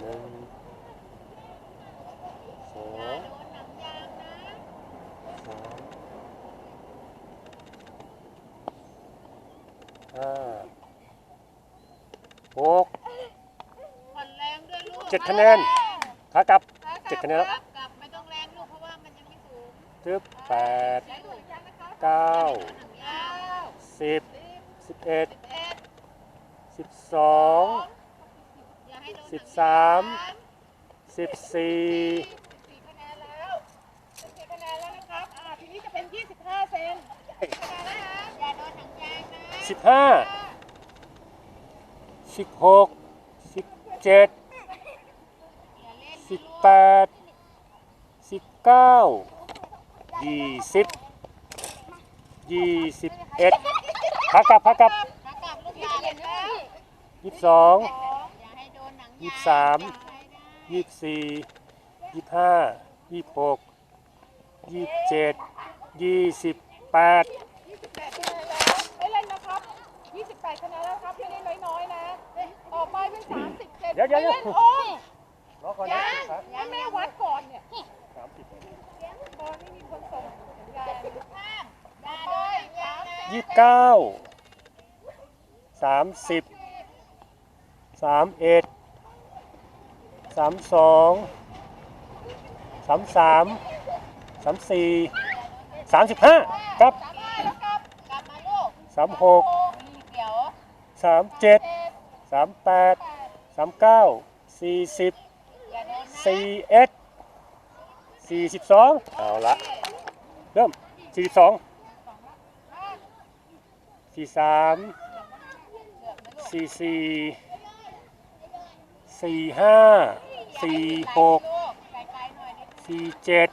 หนึ่งสองอย่าโดนหนังยางนะสามห้าหกผ่อนแรงด้วยลูกเจ็ดคะแนนขากลับเจ็ดคะแนนแล้วครับกลับไม่ต้องแรงลูกเพราะว่ามันยังไม่สูงจึ๊บแปดใช้ลูกยันนะครับเก้าหนังยางสิบสิบเอ็ดเอ็ดสิบสอง สิบสามสิบสี่สี่คะแนนแล้วสี่คะแนนแล้วนะครับ อ่า ทีนี้จะเป็น25เซนคะแนนแล้วนะอย่าโดนหนังยางนะสิบห้าสิบหกสิบเจ็ดอย่าเล่นสิบแปดสิบเก้ายี่สิบยี่สิบเอ็ดพักกลับพักกลับขากลับลูกอย่าเล่นนะยี่สิบสองอ ย่าให้โดนหนังยางยี่สิบสามอย่าให้ได้ยี่สิบสี่ยี่สิบห้ายี่สิบหกยี่สิบเจ็ดยี่สิบแปด28คะแนนแล้วไม่เล่นนะครับ28คะแนนแล้วครับไม่เล่นน้อยๆนะต่อไปเป็น30เซนเดี๋ยวเดี๋ยวไม่เดี๋ยวเล่นโอ้ยรอก่อนนะยังให้แม่วัดก่อนเนี่ยสามสิบตอนไม่มีคนส่งสัญญาณอย่าโดนหนังยางนะยี่สิบเก้าสามสิบสามเอ็ด สามสองสามสามสามสี่สามสิบห้าครับสามหกสามเจ็ดสามแปดสามเก้าสี่สิบสี่เอ็ดสี่สิบสองเอาละเริ่มสี่สิบสองสี่สามสี่สี่สี่ห้า สี่หกสี่เจ็ด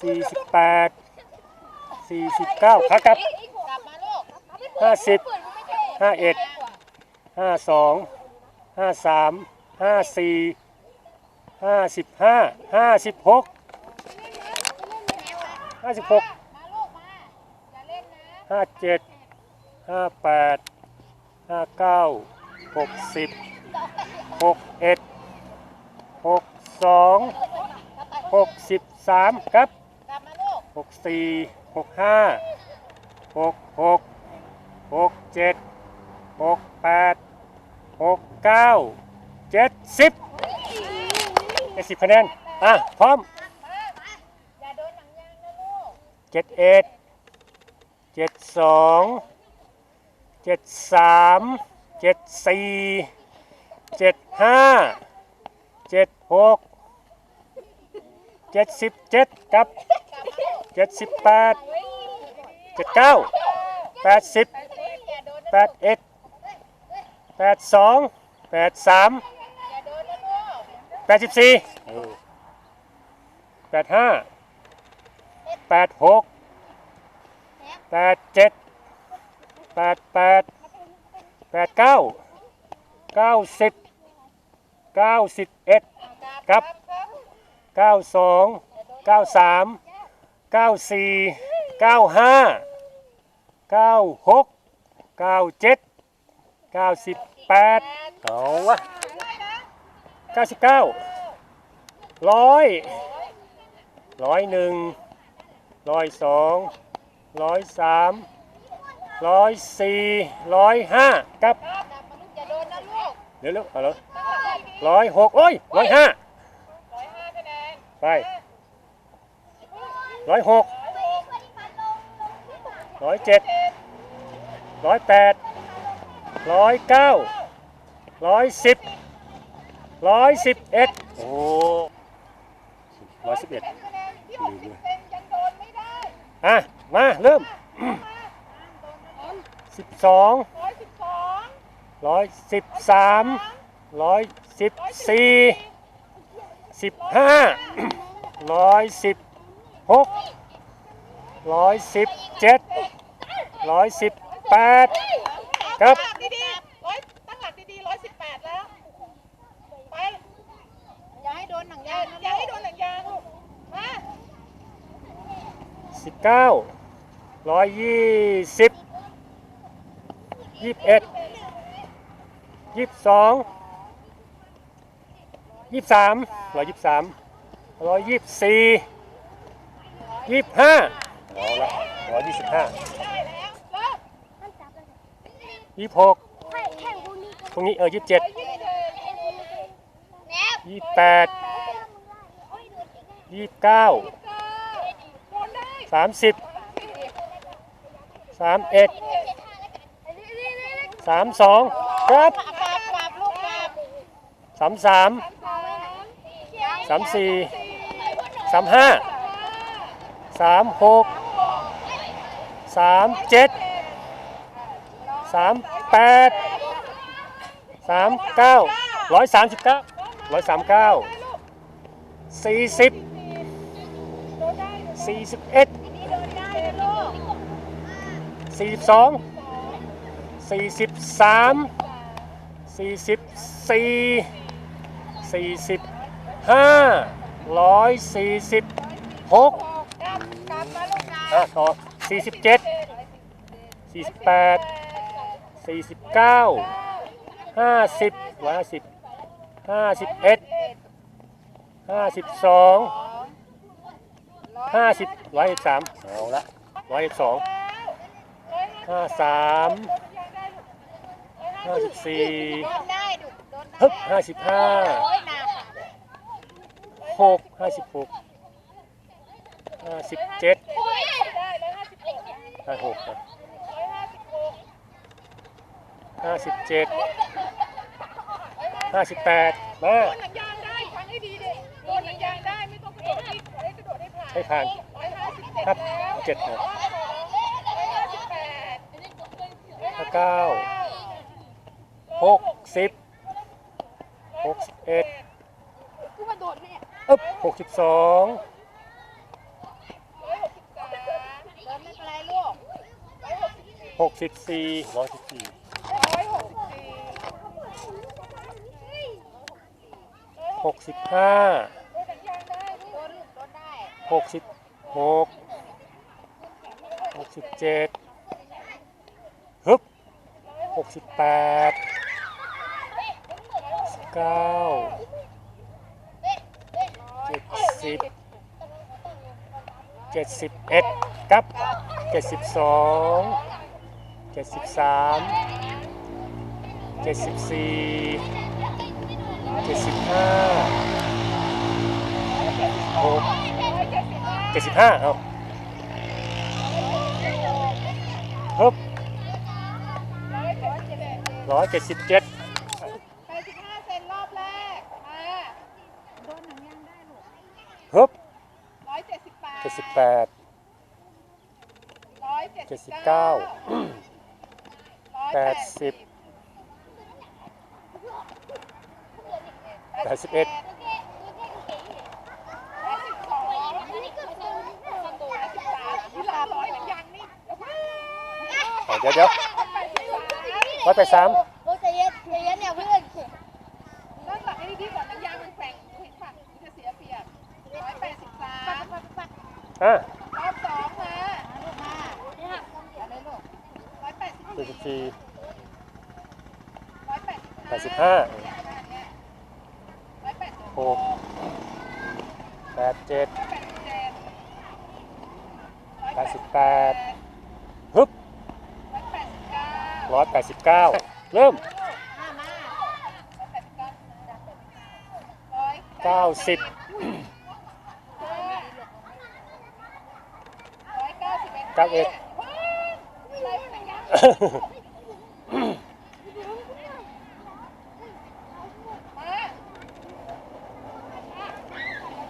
สี่สิบแปดสี่สิบเก้าขากลับกลับห้าสิบห้าเอ็ดห้าสองห้าสามห้าสี่ห้าสิบห้าห้าสิบหกห้าสิบหกห้าเจ็ดห้าแปดห้าเก้าหกสิบหกเอ็ด หกสองหกสิบสามครับหกสี่หกห้าหกหกหกเจ็ดหกแปดหกเก้าเจ็ดสิบเจ็ดสิบคะแนน อะ พร้อมเจ็ดเอ็ดเจ็ดสองเจ็ดสามเจ็ดสี่เจ็ดห้าเจ็ด หกเจ็ดสิบเจ็ดครับเจ็ดสิบแปดเจ็ดเก้าแปดสิบแปดเอ็ดแปดสองแปดสามแปดสิบสี่แปดห้าแปดหกแปดเจ็ดแปดแปดแปดเก้าเก้าสิบเก้าสิบเอ็ด ครับเก้าสองเก้าสามเก้าสี่เก้าห้าเก้าหกเก้าเจ็ดเก้าสิบแปดเอาวะเก้าสิบเก้าร้อยร้อยหนึ่งร้อยสองร้อยสามร้อยสี่ร้อยห้าครับกลับมาลูกอย่าโดนนะลูกเดี๋ยวเร็วเอาเลยร้อยหกโอ้ยร้อยห้า ร้อยห้าคะแนน ไปร้อยหกร้อยเจ็ดร้อยแปดร้อยเก้าร้อยสิบร้อยสิบเอ็ดโอ้ร้อยสิบเอ็ดคะแนนที่60เซนยังโดนไม่ได้อะ มา เริ่มสิบสอง112ร้อยสิบสามร้อยสิบสี่ สิบห้าร้อยสิบหกร้อยสิบเจ็ดร้อยสิบแปดครับตั้งหลักดีๆร้อยตั้งหลักดีๆ118แล้ว ไป อย่าให้โดนหนังยางอย่าลูให้โดนหนังยางลูก มาสิบเก้าร้อยยี่สิบยี่สิบเอ็ดยี่สิบสอง ยี่สิบสามร้อยยี่สิบสามร้อยยี่สิบสี่ยี่สิบห้าเอาละร้อยยี่สิบห้าได้แล้วเริ่มยี่สิบหกพรุ่งนี้เออยี่สิบเจ็ดร้อยยี่สิบเจ็ดยี่สิบแปดยี่สิบเก้ายี่สิบเก้าโดนได้สามสิบสามเอ็ดสามสองครับกราบกราบลูกกราบสามสาม สามสี่สามห้าสามหกสามเจ็ดสามแปดสามเก้าร้อยสามสิบเก้าร้อยสามเก้าสี่สิบสี่สิบเอ็ดสี่สิบสองสี่สิบสามสี่สิบสี่สี่สิบ ห้าร้อยสี่สิบหกต่อสี่สิบเจ็ดสี่สิบแปดสี่สิบเก้าห้าสิบร้อยห้าสิบห้าสิบเอ็ดห้าสิบสองห้าสิบร้อยสิบสามเอาละร้อยสิบสองห้าสามห้าสิบสี่โดนได้ดุโดนได้ฮึบห้า หกห้าสิบหกห้าสิบเจ็ดห้าหกห้าสิบเจ็ดห้าสิบแปดมาให้ผ่านครับเจ็ดนะร้อยห้าสิบแปดห้าเก้าหกสิบหกสิบเอ็ด กูมาโดดเนี่ย อึ๊บหกสิบสองหกสิบสามแล้วไม่เป็นไรลูกหกสิบสี่หกสิบสี่ร้อยสิบสี่หกสิบห้าหกสิบหกหกสิบเจ็ดฮึบหกสิบแปดสิบเก้า สิบเจ็ดสิบเอ็ดครับเจ็ดสิบสองเจ็ดสิบสามเจ็ดสิบสี่เจ็ดสิบห้าหกเจ็ดสิบห้าเจ็ดสิบห้าเอาฮึบร้อยเจ็ดสิบร้อยเจ็ดสิบเจ็ด แปดสิบห้าเซนรอบแรกมา โดนหนังยางได้ลูก ฮึบร้อยเจ็ดสิบแปดเจ็ดสิบแปดร้อยเจ็ดเจ็ดสิสิบบเก้าเก้าร้อยแปดสิบแปดสิบเอ็ดแปดสิบสองแปดสิบสามที่ลาร้อยหนังยางนี่เอาเดี๋ยวเดี๋ยวแปดสิบสามร้อยแปดสาม อะรอบสองมาลูกมาเนี่ยอะไรลูกร้อยแปดสิบเจ็ดสิบสี่ร้อยแปดสิบแปดสิบห้าร้อยแปดสิบหกแปดเจ็ด ร้อยแปดสิบเจ็ดแปดสิบแปด ฮึบร้อยแปดสิบเก้าร้อยแปดสิบเก้าเริ่ม มามาร้อยแปดสิบเก้าร้อยเก้าสิบ ร้อยเกักเอ็ด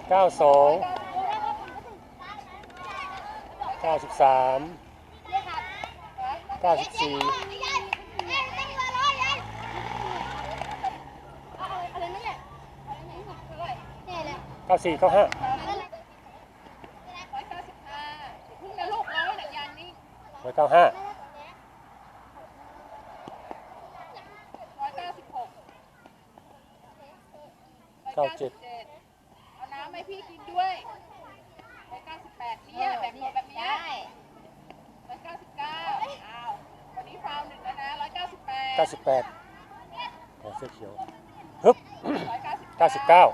เก้าสองเก้าสิบสามเก้าสิบสี่เก้าสี่เก้าห้า ร้อยเก้าสิบห้าเพิ่งนะลูกร้อยหนังยางนี่ ร้อย เก้าห้าร้อยเก้าสิบหกเก้าเจ็ดเอาน้ำให้พี่กินด้วยร้อยเก้าสิบแปดเนี่ยแบบนี้แบบเนี้ยได้ร้อยเก้าสิบเก้าอ้าววันนี้ฟาวหนึ่งแล้วนะร้อยเก้าสิบแปดเก้าสิบแปดเสื้อเขียวฮึบร้อยเก้าสิบเก้าสิบเก้า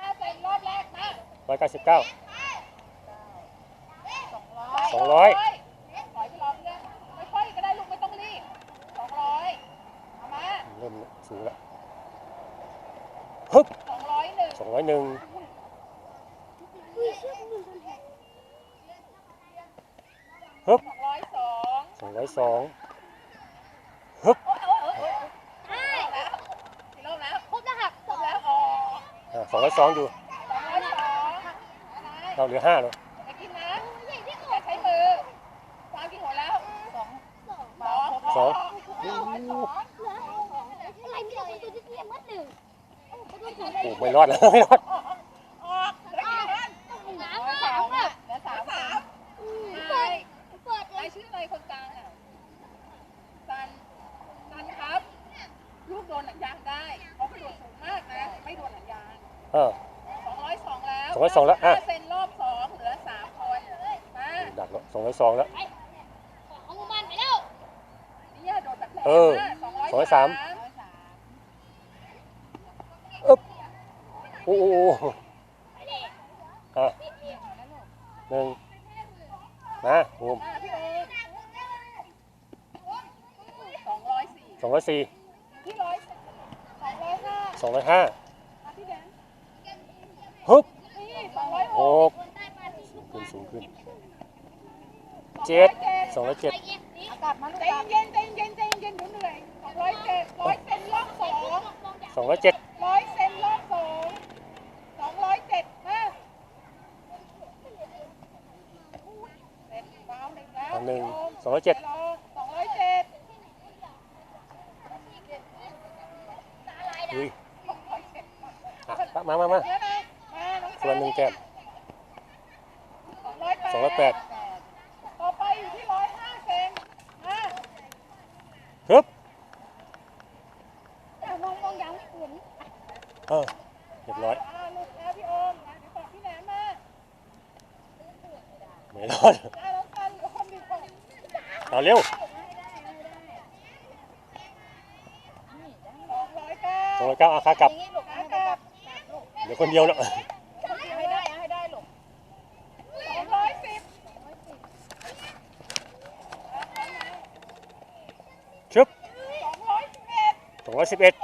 ห้าเซนรอบแรกนะร้อยเก้าสิบเก้าสองร้อย สูงแล้วฮึบสองร้อยหนึ่งสองร้อยหนึ่งฮึบสองร้อยสองสองร้อยสองฮึบโอ้ยโอ้ยโอ้ยโอ้ยแล้วกี่รอบแล้วครบแล้วหักครบแล้วอ๋ออ่าสองร้อยสองอยู่สองร้อยสองอะไรเราเหลือห้าเลยไปกินนะอย่าใช้มือวางกี่หัวแล้วสอง โอ้ไม่รอดแล้วไม่รอดออกเหลือกี่คนน้ำสามอะเหลือสามสามเปิดเปิดเลไอยชื่ออะไรคนกลางอะซันซันครับลูกโดนหนังยางได้เพราะกระโดดสูงมากนะ ไม่โดนหนังยางเออสองร้อยสองแล้ว202แล้วอะเซนรอบสองเหลือสามคนมาดักแล้วสองร้อยสองแล้วของมันไปแล้วเนี่ยโดนแบบแรงเออมากสองร้อยสาม สาม อึ๊บ โอ้โหอะหนึ่งมาบูมสองร้อยสี่สองร้อยสี่ที่ร้อยสองร้อยห้าสองร้อยห้าอะพี่แดนฮึบนี่สองร้อยหหกกขึ้นสูงขึ้นเจ็ดสองร้อยเจ็ดอากาศมันใจเย็นใจเย็นใจเย็นเดี๋ยวเหนื่อยสองร้อยเจ็ดร้อยเซนรอบสองสองร้อยเจ็ด ร้อยเซนรอบสองสองร้อยเจ็ดมาเซ็นเบาหนึ่งแล้ว หนึ่งสองร้อยเจ็ด สองร้อยเจ็ด อุ้ยอะมามามา เดี๋ยวนะมาน้อง ส่วนหนึ่งแก้ม สองร้อยแปดสองร้อยแปดต่อไปอยู่ที่ร้อยห้าเซนมาฮึบมองมองยังเห็นเออเรียบร้อยอ่าลูกแล้วพี่โอมมาเดี๋ยวต่อพี่แหนมมาไม่รอดอ่าน้องกันกับคนดีคนเอาเร็วสองร้อยเก้าสองร้อยเก้าอาคากลับขากลับ เดี๋ยวคนเดียวแล้ว ให้ได้ให้ได้ลูกสองร้อยสิบ ชึบ